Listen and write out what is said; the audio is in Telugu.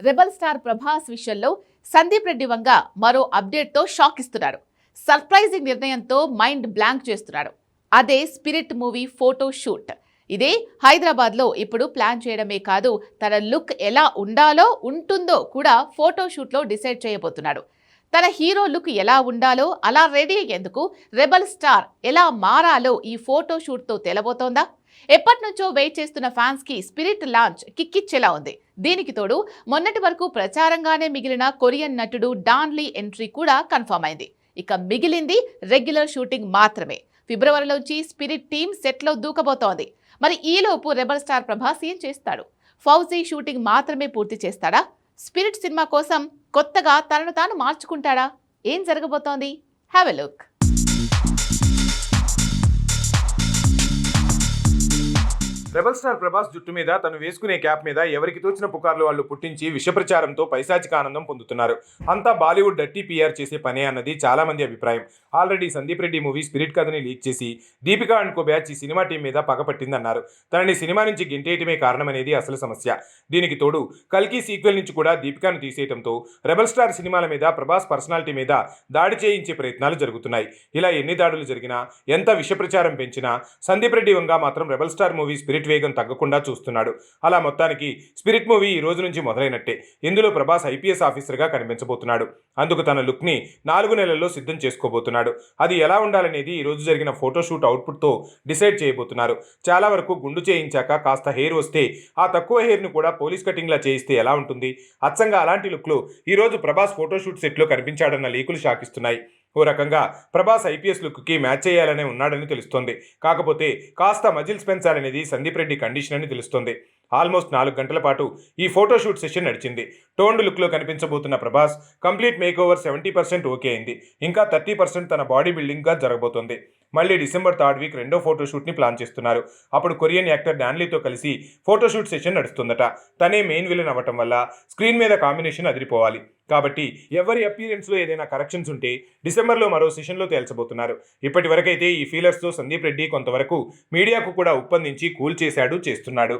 రెబల్ స్టార్ ప్రభాస్ విషయంలో సందీప్ రెడ్డి వంగ మరో అప్డేట్తో షాక్ ఇస్తున్నాడు సర్ప్రైజింగ్ నిర్ణయంతో మైండ్ బ్లాంక్ చేస్తున్నాడు అదే స్పిరిట్ మూవీ ఫోటో షూట్. ఇదే హైదరాబాద్లో ఇప్పుడు ప్లాన్ చేయడమే కాదు తన లుక్ ఎలా ఉండాలో ఉంటుందో కూడా ఫోటో షూట్లో డిసైడ్ చేయబోతున్నాడు తన హీరో లుక్ ఎలా ఉండాలో అలా రెడీ అయ్యేందుకు రెబల్ స్టార్ ఎలా మారాలో ఈ ఫోటో షూట్తో తెలబోతోందా? ఎప్పటి నుంచో వెయిట్ చేస్తున్న ఫ్యాన్స్కి స్పిరిట్ లాంచ్ కిక్కిచ్చేలా ఉంది. దీనికి తోడు మొన్నటి వరకు ప్రచారంగానే మిగిలిన కొరియన్ నటుడు డాన్లీ ఎంట్రీ కూడా కన్ఫర్మ్ అయింది. ఇక మిగిలింది రెగ్యులర్ షూటింగ్ మాత్రమే. ఫిబ్రవరిలోంచి స్పిరిట్ టీం సెట్లో దూకబోతోంది. మరి ఈలోపు రెబల్ స్టార్ ప్రభాస్ ఏం చేస్తాడు. ఫౌజీ షూటింగ్ మాత్రమే పూర్తి చేస్తాడా? స్పిరిట్ సినిమా కోసం కొత్తగా తనను తాను మార్చుకుంటాడా? ఏం జరగబోతోంది? Have a look rebel star Prabhas జుట్టు మీద తను వేసుకునే క్యాప్ మీద ఎవరికి తోచిన పుకార్లు వాళ్ళు పుట్టించి విషప్రచారంతో పైశాచిక ఆనందం పొందుతున్నారు. అంతా బాలీవుడ్ డట్టి పిఆర్ చేసే పనే అన్నది చాలా మంది అభిప్రాయం. Already Sandeep Reddy movie Spirit కథని లీక్ చేసి దీపికా అండ్ కో బ్యాచ్ ఈ సినిమా టీం మీద పగపట్టిందన్నారు తనని సినిమా నుంచి గెంటేయటమే కారణమనేది అసలు సమస్య. దీనికి తోడు కల్కి సీక్వెల్ నుంచి కూడా దీపికాను తీసేయడంతో రెబల్ స్టార్ సినిమాల మీద ప్రభాస్ పర్సనాలిటీ మీద దాడి చేయించే ప్రయత్నాలు జరుగుతున్నాయి. ఇలా ఎన్ని దాడులు జరిగినా ఎంత విషప్రచారం పెంచినా సందీప్ రెడ్డి వంగ మాత్రం రెబల్ స్టార్ మూవీ స్పిరిట్ వేగం తగ్గకుండా చూస్తున్నాడు. అలా మొత్తానికి స్పిరిట్ మూవీ ఈ రోజు నుంచి మొదలైనట్టే. ఇందులో ప్రభాస్ ఐపీఎస్ ఆఫీసర్గా కనిపించబోతున్నాడు. అందుకు తన లుక్ని నాలుగు నెలల్లో సిద్ధం చేసుకోబోతున్నాడు. అది ఎలా ఉండాలనేది ఈ రోజు జరిగిన ఫోటోషూట్ అవుట్పుట్తో డిసైడ్ చేయబోతున్నారు. చాలా వరకు గుండు చేయించాక కాస్త హెయిర్ వస్తే ఆ తక్కువ హెయిర్ను కూడా పోలీస్ కటింగ్లా చేయిస్తే ఎలా ఉంటుంది? అచ్చంగా అలాంటి లుక్లో ఈరోజు ప్రభాస్ ఫోటోషూట్ సెట్లో కనిపించాడన్న లీకులు షాకిస్తున్నాయి. ఓ రకంగా ప్రభాస్ ఐపీఎస్ లుక్కి మ్యాచ్ చేయాలనే ఉన్నాడని తెలుస్తోంది. కాకపోతే కాస్త మజిల్స్ పెంచాలనేది సందీప్ రెడ్డి కండిషన్ అని తెలుస్తోంది. ఆల్మోస్ట్ నాలుగు గంటల పాటు ఈ ఫోటోషూట్ సెషన్ నడిచింది. టోన్డ్ లుక్లో కనిపించబోతున్న Prabhas complete make over seventy percent okay అయింది. ఇంకా థర్టీ పర్సెంట్ తన బాడీ బిల్డింగ్గా జరగబోతోంది. మళ్ళీ డిసెంబర్ థర్డ్ వీక్ రెండో ఫోటోషూట్ని ప్లాన్ చేస్తున్నారు. అప్పుడు కొరియన్ యాక్టర్ డాన్లీతో కలిసి ఫోటోషూట్ సెషన్ నడుస్తుందట. తనే మెయిన్ విలన్ అవ్వటం వల్ల స్క్రీన్ మీద కాంబినేషన్ అదిరిపోవాలి. కాబట్టి ఎవరి అపీరెన్స్లో ఏదైనా కరెక్షన్స్ ఉంటే డిసెంబర్లో మరో సెషన్లో తేల్చబోతున్నారు. ఇప్పటి వరకైతే ఈ ఫీలర్స్తో సందీప్ రెడ్డి కొంతవరకు మీడియాకు కూడా ఒప్పందించి కూల్ చేశాడు చేస్తున్నాడు.